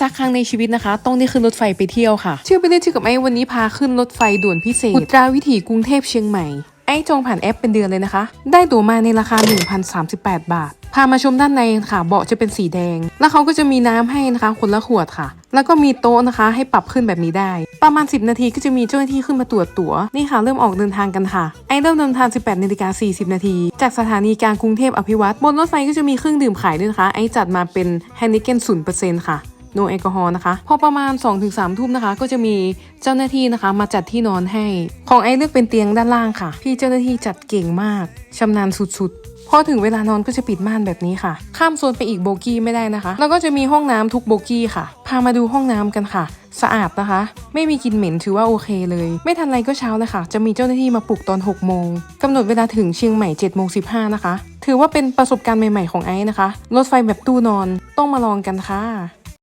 สักครั้งในชีวิตนะคะ ต้องได้ขึ้นรถไฟไปเที่ยวค่ะ เชื่อไปเล่นชื่อกับไอ้วันนี้พาขึ้นรถไฟด่วนพิเศษอุตราวิถีกรุงเทพเชียงใหม่ไอ้จองผ่านแอปเป็นเดือนเลยนะคะ ได้ตั๋วมาในราคา 1,038 บาท พามาชมด้านในค่ะ เบาะจะเป็นสีแดง แล้วเขาก็จะมีน้ำให้นะคะ คนละขวดค่ะ แล้วก็มีโต๊ะนะคะ ให้ปรับขึ้นแบบนี้ได้ ประมาณ 10 นาทีก็จะมีเจ้าหน้าที่ขึ้นมาตรวจตั๋ว นี่ค่ะ เริ่มออกเดินทางกันค่ะ ไอเริ่มเดินทาง 18นาฬิกา40 นาที จากสถานีกลางกรุงเทพอภิวัตรบนรถไฟก็จะมีเครื่องดื่มขายด้วยนะคะ ไอจัดมาเป็นแฮนนิเกน0%ค่ะ โนแอลกอฮอล์นะคะ พอประมาณ 2-3 ทุ่มนะคะ ก็จะมีเจ้าหน้าที่นะคะ มาจัดที่นอนให้ ของไอ้เลือกเป็นเตียงด้านล่างค่ะ พี่เจ้าหน้าที่จัดเก่งมากชำนาญสุดๆพอถึงเวลานอนก็จะปิดม่านแบบนี้ค่ะ ข้ามโซนไปอีกโบกี้ไม่ได้นะคะ แล้วก็จะมีห้องน้ำทุกโบกี้ค่ะ พามาดูห้องน้ำกันค่ะ สะอาดนะคะ ไม่มีกลิ่นเหม็นถือว่าโอเคเลย ไม่ทันไรก็เช้าเลยค่ะ จะมีเจ้าหน้าที่มาปลุกตอน 6 โมงกำหนดเวลาถึงเชียงใหม่7โมง15นะคะ ถือว่าเป็นประสบการณ์ใหม่ๆของไอ้นะคะ รถไฟแบบตู้นอนต้องมาลองกันค่ะ